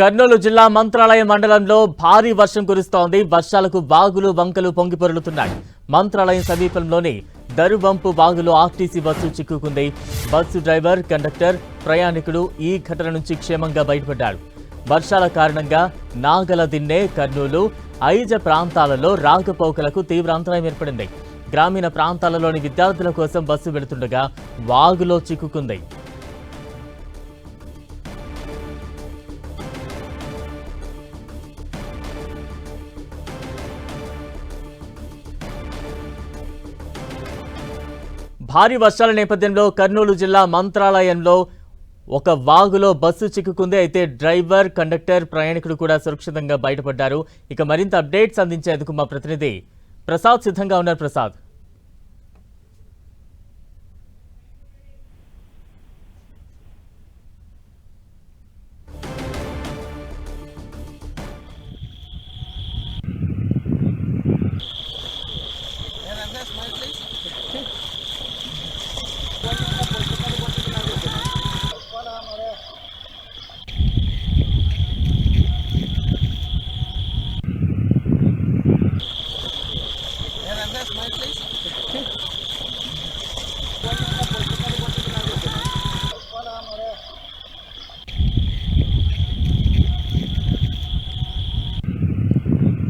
కర్నూలు జిల్లా మంత్రాలయ మండలంలో భారీ వర్షం కురుస్తోంది. వర్షాలకు బాగులు వంకలు పొంగిపొరులుతున్నాయి మంత్రాలయం సమీపంలోని దరువంపు బాగులో ఆర్టీసీ బస్సు చిక్కుకుంది. బస్సు డ్రైవర్ కండక్టర్ ప్రయాణికుడు ఈ ఘటన నుంచి క్షేమంగా బయటపడ్డాడు వర్షాల కారణంగా నాగల దిన్నె కర్నూలు ఐజ ప్రాంతాలలో రాకపోకలకు తీవ్ర అంతరాయం ఏర్పడింది. గ్రామీణ ప్రాంతాలలోని విద్యార్థుల కోసం బస్సు వెళుతుండగా వాగులో చిక్కుకుంది. భారీ వర్షాల నేపథ్యంలో కర్నూలు జిల్లా మంత్రాలయంలో ఒక వాగులో బస్సు చిక్కుకుంది. అయితే డ్రైవర్ కండక్టర్ ప్రయాణికుడు కూడా సురక్షితంగా బయటపడ్డారు. ఇక మరింత అప్డేట్స్ అందించేందుకు మా ప్రతినిధి ప్రసాద్ సిద్ధంగా ఉన్నారు. ప్రసాద్.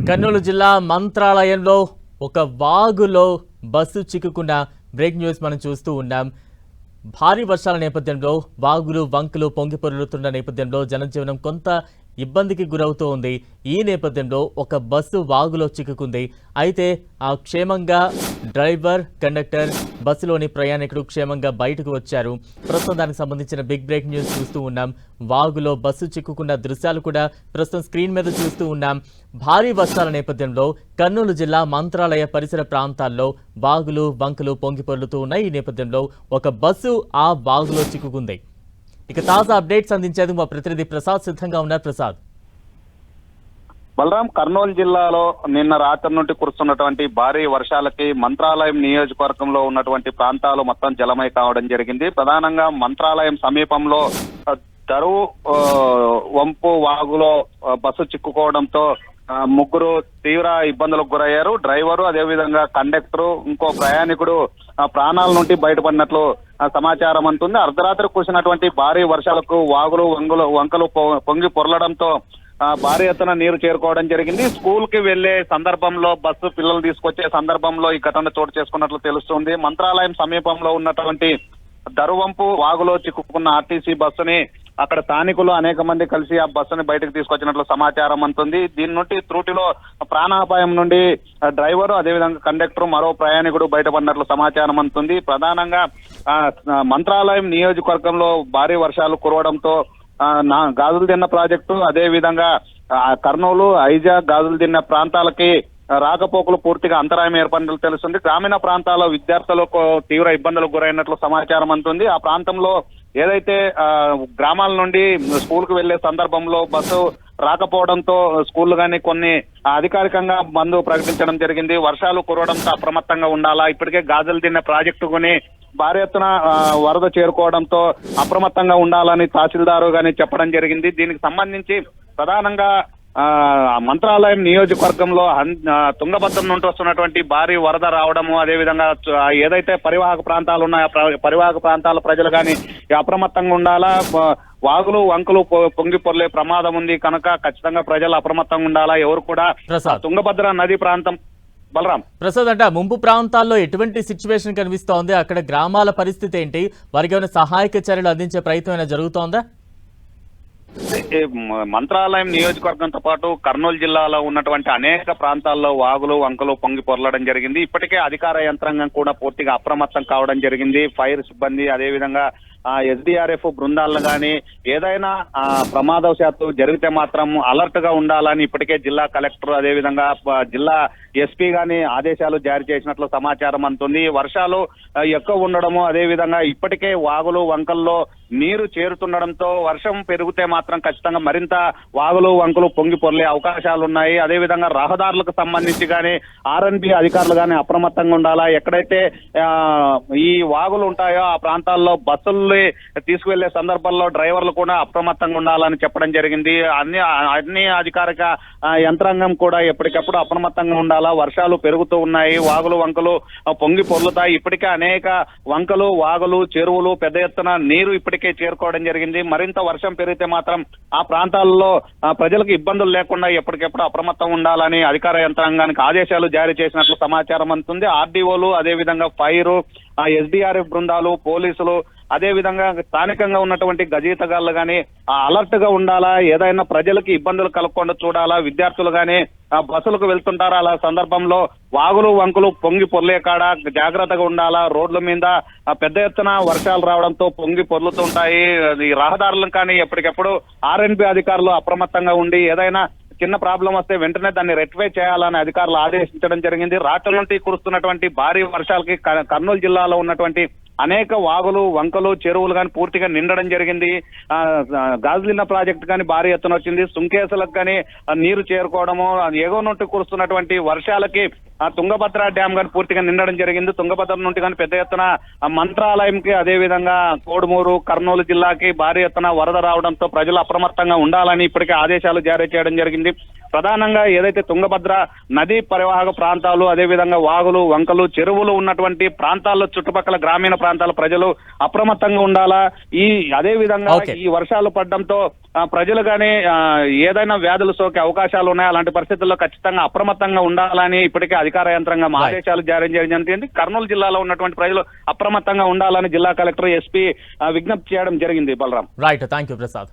కర్నూలు జిల్లా మంత్రాలయంలో ఒక వాగులో బస్సు చిక్కుకున్న బ్రేక్ న్యూస్ మనం చూస్తూ ఉన్నాం. భారీ వర్షాల నేపథ్యంలో వాగులు వంకలు పొంగిపొరులుతున్న నేపథ్యంలో జనజీవనం కొంత ఇబ్బందికి గురవుతూ ఉంది. ఈ నేపథ్యంలో ఒక బస్సు వాగులో చిక్కుకుంది. అయితే ఆ క్షేమంగా డ్రైవర్ కండక్టర్ బస్సులోని ప్రయాణికుడు క్షేమంగా బయటకు వచ్చారు. ప్రస్తుతం దానికి సంబంధించిన బిగ్ బ్రేక్ న్యూస్ చూస్తూ ఉన్నాం. వాగులో బస్సు చిక్కుకున్న దృశ్యాలు కూడా ప్రస్తుతం స్క్రీన్ మీద చూస్తూ ఉన్నాం. భారీ వర్షాల నేపథ్యంలో కర్నూలు జిల్లా మంత్రాలయ పరిసర ప్రాంతాల్లో వాగులు వంకలు పొంగిపొర్లుతూ ఉన్నాయి. ఈ నేపథ్యంలో ఒక బస్సు ఆ వాగులో చిక్కుకుంది. ఇక తాజా అప్డేట్స్ అందించేందుకు మా ప్రతినిధి ప్రసాద్ సిద్ధంగా ఉన్నారు. ప్రసాద్. బలరాం కర్నూలు జిల్లాలో నిన్న రాత్రి నుండి కురుస్తున్నటువంటి భారీ వర్షాలకి మంత్రాలయం నియోజకవర్గంలో ఉన్నటువంటి ప్రాంతాలు మొత్తం జలమై కావడం జరిగింది. ప్రధానంగా మంత్రాలయం సమీపంలో దరువు వంపు వాగులో బస్సు చిక్కుకోవడంతో ముగ్గురు తీవ్ర ఇబ్బందులకు గురయ్యారు. డ్రైవరు అదేవిధంగా కండక్టరు ఇంకో ప్రయాణికుడు ప్రాణాల నుండి బయటపడినట్లు సమాచారం అంటుంది అర్ధరాత్రి కురిసినటువంటి భారీ వర్షాలకు వాగులు వంగులు వంకలు పొంగి పొరలడంతో భారీ ఎత్తున నీరు చేరుకోవడం జరిగింది. స్కూల్కి వెళ్ళే సందర్భంలో బస్సు పిల్లలు తీసుకొచ్చే సందర్భంలో ఈ ఘటన చోటు చేసుకున్నట్లు తెలుస్తుంది. మంత్రాలయం సమీపంలో ఉన్నటువంటి దరువంపు వాగులో చిక్కుకున్న ఆర్టీసీ బస్సుని అక్కడ స్థానికులు అనేక మంది కలిసి ఆ బస్సుని బయటకు తీసుకొచ్చినట్లు సమాచారం అంతుంది. దీని నుండి త్రూటిలో ప్రాణాపాయం నుండి డ్రైవరు అదేవిధంగా కండక్టర్ మరో ప్రయాణికుడు బయటపడినట్లు సమాచారం అంటుంది ప్రధానంగా ఆ, మంత్రాలయం నియోజకవర్గంలో భారీ వర్షాలు కురవడంతో ఆ, నా గాజులు తిన్న ప్రాజెక్టు అదే విధంగా ఆ, కర్నూలు ఐజా గాజులు తిన్న ప్రాంతాలకి రాకపోకలు పూర్తిగా అంతరాయం ఏర్పడినట్లు తెలుస్తుంది. గ్రామీణ ప్రాంతాల విద్యార్థులకు తీవ్ర ఇబ్బందులకు గురైనట్లు సమాచారం అందుతుంది ఆ ప్రాంతంలో ఏదైతే ఆ, గ్రామాల నుండి స్కూల్కు వెళ్ళే సందర్భంలో బస్సు రాకపోవడంతో స్కూల్ కానీ కొన్ని అధికారికంగా బంద్ ప్రకటించడం జరిగింది. వర్షాలు కురవడంతో అప్రమత్తంగా ఉండాలా? ఇప్పటికే గాజులు తిన్న ప్రాజెక్టు కొని భారీ ఎత్తున ఆ, వరద చేరుకోవడంతో అప్రమత్తంగా ఉండాలని తహసీల్దారు గాని చెప్పడం జరిగింది. దీనికి సంబంధించి ప్రధానంగా మంత్రాలయం నియోజకవర్గంలో తుంగభద్ర నుండి వస్తున్నటువంటి భారీ వరద రావడము అదేవిధంగా ఏదైతే పరివాహక ప్రాంతాలు ఉన్నాయో పరివాహక ప్రాంతాల ప్రజలు కానీ అప్రమత్తంగా ఉండాలా? వాగులు వంకలు పొంగి పొర్లే ప్రమాదం ఉంది కనుక ఖచ్చితంగా ప్రజలు అప్రమత్తంగా ఉండాలా? ఎవరు కూడా తుంగభద్ర నది ప్రాంతం బలరాం. ప్రసాద్ అంటే ముంపు ప్రాంతాల్లో ఎటువంటి సిచ్యువేషన్ కనిపిస్తోంది? అక్కడ గ్రామాల పరిస్థితి ఏంటి? వారికి ఏమైనా సహాయక చర్యలు అందించే ప్రయత్నం జరుగుతోందా? మంత్రాలయం నియోజకవర్గంతో పాటు కర్నూలు జిల్లాలో ఉన్నటువంటి అనేక ప్రాంతాల్లో వాగులు వంకలు పొంగి పొరలడం జరిగింది. ఇప్పటికే అధికార యంత్రాంగం కూడా పూర్తిగా అప్రమత్తం కావడం జరిగింది. ఫైర్ సిబ్బంది అదేవిధంగా ఎస్డిఆర్ఎఫ్ బృందాలను కానీ ఏదైనా ఆ, ప్రమాదవశాత్తు జరిగితే మాత్రం అలర్ట్గా ఉండాలని ఇప్పటికే జిల్లా కలెక్టర్ అదేవిధంగా జిల్లా ఎస్పీ గాని ఆదేశాలు జారీ చేసినట్లు సమాచారం అందుతుంది. వర్షాలు ఎక్కువ ఉండడము అదేవిధంగా ఇప్పటికే వాగులు వంకల్లో నీరు చేరుతుండడంతో వర్షం పెరిగితే మాత్రం ఖచ్చితంగా మరింత వాగులు వంకలు పొంగి పొరలే అవకాశాలు ఉన్నాయి అదేవిధంగా రహదారులకు సంబంధించి కానీ ఆర్ఎన్బి అధికారులు కానీ అప్రమత్తంగా ఉండాలా? ఎక్కడైతే ఆ, ఈ వాగులు ఉంటాయో ఆ ప్రాంతాల్లో బస్సులు నీళ్ళు తీసుకువెళ్ళే సందర్భంలో డ్రైవర్లు కూడా అప్రమత్తంగా ఉండాలని చెప్పడం జరిగింది. అన్ని అన్ని అధికారిక యంత్రాంగం కూడా ఎప్పటికప్పుడు అప్రమత్తంగా ఉండాలా? వర్షాలు పెరుగుతూ ఉన్నాయి. వాగులు వంకలు పొంగి పొర్లుతాయి. ఇప్పటికే అనేక వంకలు వాగులు చెరువులు పెద్ద ఎత్తున నీరు ఇప్పటికే చేరుకోవడం జరిగింది. మరింత వర్షం పెరిగితే మాత్రం ఆ ప్రాంతాల్లో ప్రజలకు ఇబ్బందులు లేకుండా ఎప్పటికెప్పుడు అప్రమత్తం ఉండాలని అధికార యంత్రాంగానికి ఆదేశాలు జారీ చేసినట్లు సమాచారం అందుతుంది. ఆర్డీఓలు అదేవిధంగా ఫైర్ ఎస్డీఆర్ఎఫ్ బృందాలు పోలీసులు అదే విధంగా స్థానికంగా ఉన్నటువంటి గజీతగాళ్ళు కానీ అలర్ట్గా ఉండాలా? ఏదైనా ప్రజలకు ఇబ్బందులు కలగకుండా చూడాలా? విద్యార్థులు కానీ బస్సులకు వెళ్తుంటారా? అలా సందర్భంలో వాగులు వంకులు పొంగి పొర్లే కాడ జాగ్రత్తగా ఉండాలా? రోడ్ల మీద పెద్ద ఎత్తున వర్షాలు రావడంతో పొంగి పొర్లుతుంటాయి. ఈ రహదారులను కానీ ఎప్పటికెప్పుడు ఆర్ఎన్బి అధికారులు అప్రమత్తంగా ఉండి ఏదైనా చిన్న ప్రాబ్లం వస్తే వెంటనే దాన్ని రెక్టిఫై చేయాలని అధికారులు ఆదేశించడం జరిగింది. రాత్రి నుండి కురుస్తున్నటువంటి భారీ వర్షాలకి క- కర్నూలు జిల్లాలో ఉన్నటువంటి అనేక వాగులు వంకలు చెరువులు కానీ పూర్తిగా నిండడం జరిగింది. ఆ, గాజులిన్న ప్రాజెక్ట్ కానీ భారీ ఎత్తున వచ్చింది. సుంకేసులకు కానీ నీరు చేరుకోవడము ఆ, నుండి కురుస్తున్నటువంటి వర్షాలకి ఆ తుంగభద్ర డ్యామ్ కానీ పూర్తిగా నిండడం జరిగింది. తుంగభద్ర నుండి కానీ పెద్ద ఎత్తున మంత్రాలయంకి అదే విధంగా కోడుమూరు కర్నూలు జిల్లాకి భారీ ఎత్తున వరద రావడంతో ప్రజలు అప్రమత్తంగా ఉండాలని ఇప్పటికే ఆదేశాలు జారీ చేయడం జరిగింది. ప్రధానంగా ఏదైతే తుంగభద్ర నదీ పరివాహక ప్రాంతాలు అదే విధంగా వాగులు వంకలు చెరువులు ఉన్నటువంటి ప్రాంతాల్లో చుట్టుపక్కల గ్రామీణ ప్రాంతాల ప్రజలు అప్రమత్తంగా ఉండాలా? ఈ అదే విధంగా Okay. ఈ వర్షాలు పడడంతో ప్రజలు కానీ ఏదైనా వ్యాధులు సోకే అవకాశాలు ఉన్నాయి? అలాంటి పరిస్థితుల్లో ఖచ్చితంగా అప్రమత్తంగా ఉండాలని ఇప్పటికే అధికార యంత్రాంగం. ఆదేశాలు జారీ చేయడం జరిగింది కర్నూలు జిల్లాలో ఉన్నటువంటి ప్రజలు అప్రమత్తంగా ఉండాలని జిల్లా కలెక్టర్ ఎస్పీ విజ్ఞప్తి చేయడం జరిగింది Balaram. Right thank you Prasad